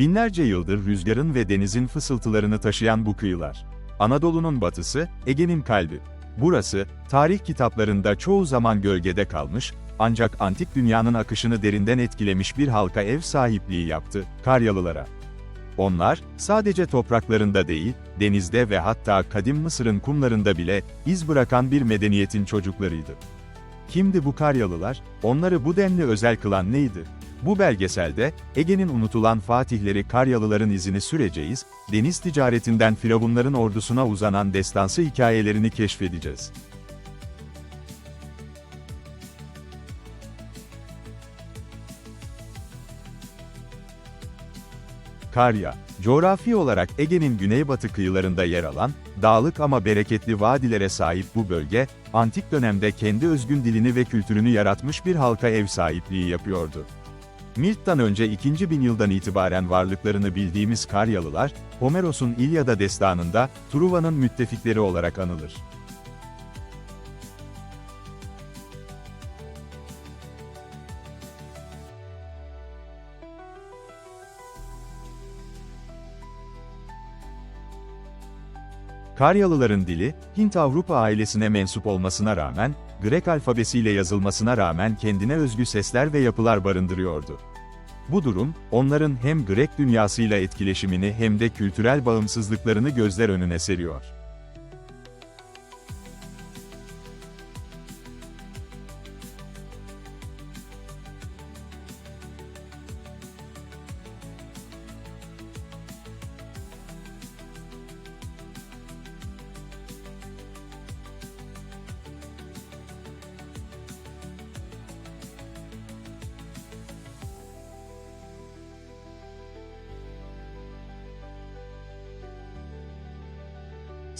Binlerce yıldır rüzgarın ve denizin fısıltılarını taşıyan bu kıyılar. Anadolu'nun batısı, Ege'nin kalbi. Burası, tarih kitaplarında çoğu zaman gölgede kalmış, ancak antik dünyanın akışını derinden etkilemiş bir halka ev sahipliği yaptı, Karyalılara. Onlar, sadece topraklarında değil, denizde ve hatta kadim Mısır'ın kumlarında bile, iz bırakan bir medeniyetin çocuklarıydı. Kimdi bu Karyalılar? Onları bu denli özel kılan neydi? Bu belgeselde, Ege'nin unutulan fatihleri Karyalıların izini süreceğiz, deniz ticaretinden firavunların ordusuna uzanan destansı hikayelerini keşfedeceğiz. Karya, coğrafi olarak Ege'nin güneybatı kıyılarında yer alan, dağlık ama bereketli vadilere sahip bu bölge, antik dönemde kendi özgün dilini ve kültürünü yaratmış bir halka ev sahipliği yapıyordu. Milt'ten önce 2. bin yıldan itibaren varlıklarını bildiğimiz Karyalılar, Homeros'un İlyada destanında, Truva'nın müttefikleri olarak anılır. Karyalıların dili, Hint-Avrupa ailesine mensup olmasına rağmen, Grek alfabesiyle yazılmasına rağmen kendine özgü sesler ve yapılar barındırıyordu. Bu durum, onların hem Grek dünyasıyla etkileşimini hem de kültürel bağımsızlıklarını gözler önüne seriyor.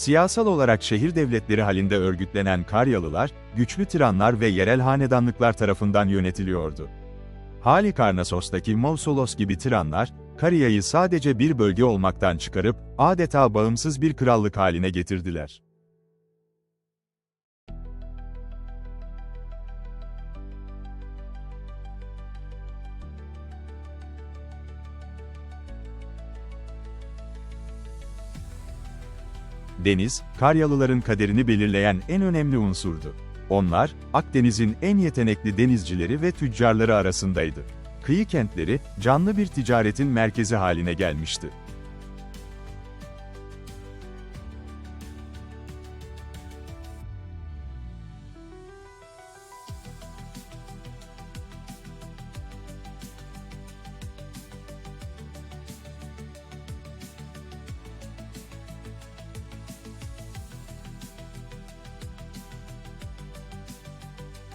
Siyasal olarak şehir devletleri halinde örgütlenen Karyalılar, güçlü tiranlar ve yerel hanedanlıklar tarafından yönetiliyordu. Halikarnassos'taki Mausolos gibi tiranlar, Karya'yı sadece bir bölge olmaktan çıkarıp, adeta bağımsız bir krallık haline getirdiler. Deniz, Karyalıların kaderini belirleyen en önemli unsurdu. Onlar, Akdeniz'in en yetenekli denizcileri ve tüccarları arasındaydı. Kıyı kentleri, canlı bir ticaretin merkezi haline gelmişti.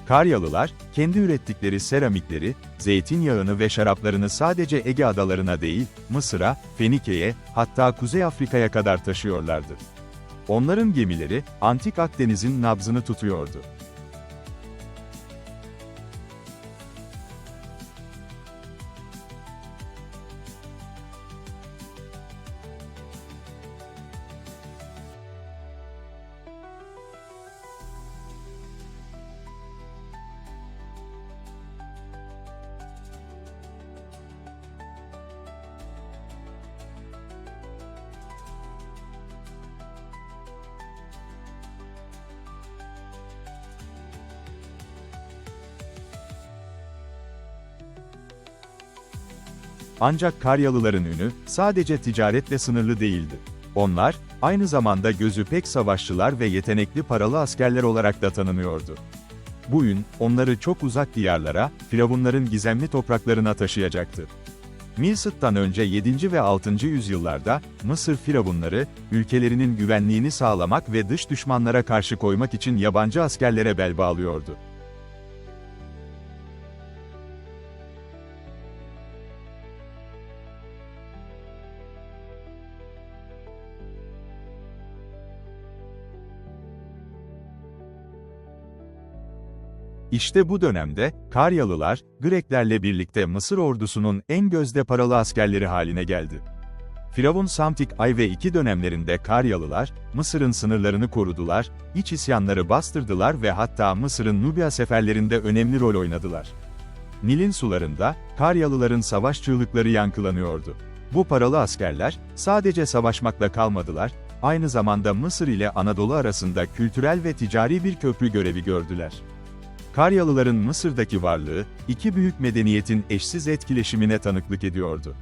Karyalılar, kendi ürettikleri seramikleri, zeytinyağını ve şaraplarını sadece Ege adalarına değil, Mısır'a, Fenike'ye, hatta Kuzey Afrika'ya kadar taşıyorlardı. Onların gemileri, Antik Akdeniz'in nabzını tutuyordu. Ancak Karyalıların ünü, sadece ticaretle sınırlı değildi. Onlar, aynı zamanda gözü pek savaşçılar ve yetenekli paralı askerler olarak da tanınıyordu. Bu ün, onları çok uzak diyarlara, firavunların gizemli topraklarına taşıyacaktı. Milsit'ten önce 7. ve 6. yüzyıllarda, Mısır firavunları, ülkelerinin güvenliğini sağlamak ve dış düşmanlara karşı koymak için yabancı askerlere bel bağlıyordu. İşte bu dönemde, Karyalılar, Greklerle birlikte Mısır ordusunun en gözde paralı askerleri haline geldi. Firavun Samtik Ay ve iki dönemlerinde Karyalılar, Mısır'ın sınırlarını korudular, iç isyanları bastırdılar ve hatta Mısır'ın Nubya seferlerinde önemli rol oynadılar. Nil'in sularında, Karyalıların savaş çığlıkları yankılanıyordu. Bu paralı askerler, sadece savaşmakla kalmadılar, aynı zamanda Mısır ile Anadolu arasında kültürel ve ticari bir köprü görevi gördüler. Karyalıların Mısır'daki varlığı, iki büyük medeniyetin eşsiz etkileşimine tanıklık ediyordu.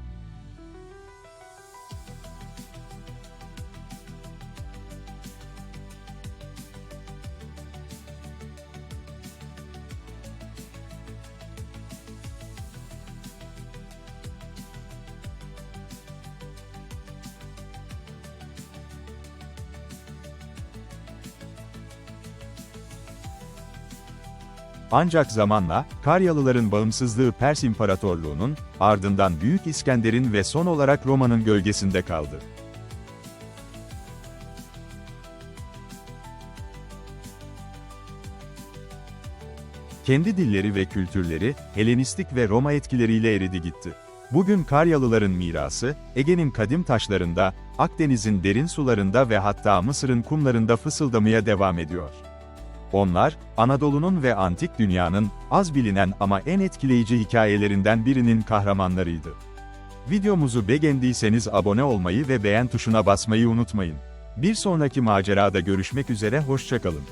Ancak zamanla, Karyalıların bağımsızlığı Pers İmparatorluğu'nun, ardından Büyük İskender'in ve son olarak Roma'nın gölgesinde kaldı. Kendi dilleri ve kültürleri, Helenistik ve Roma etkileriyle eridi gitti. Bugün Karyalıların mirası, Ege'nin kadim taşlarında, Akdeniz'in derin sularında ve hatta Mısır'ın kumlarında fısıldamaya devam ediyor. Onlar, Anadolu'nun ve antik dünyanın, az bilinen ama en etkileyici hikayelerinden birinin kahramanlarıydı. Videomuzu beğendiyseniz abone olmayı ve beğen tuşuna basmayı unutmayın. Bir sonraki macerada görüşmek üzere hoşçakalın.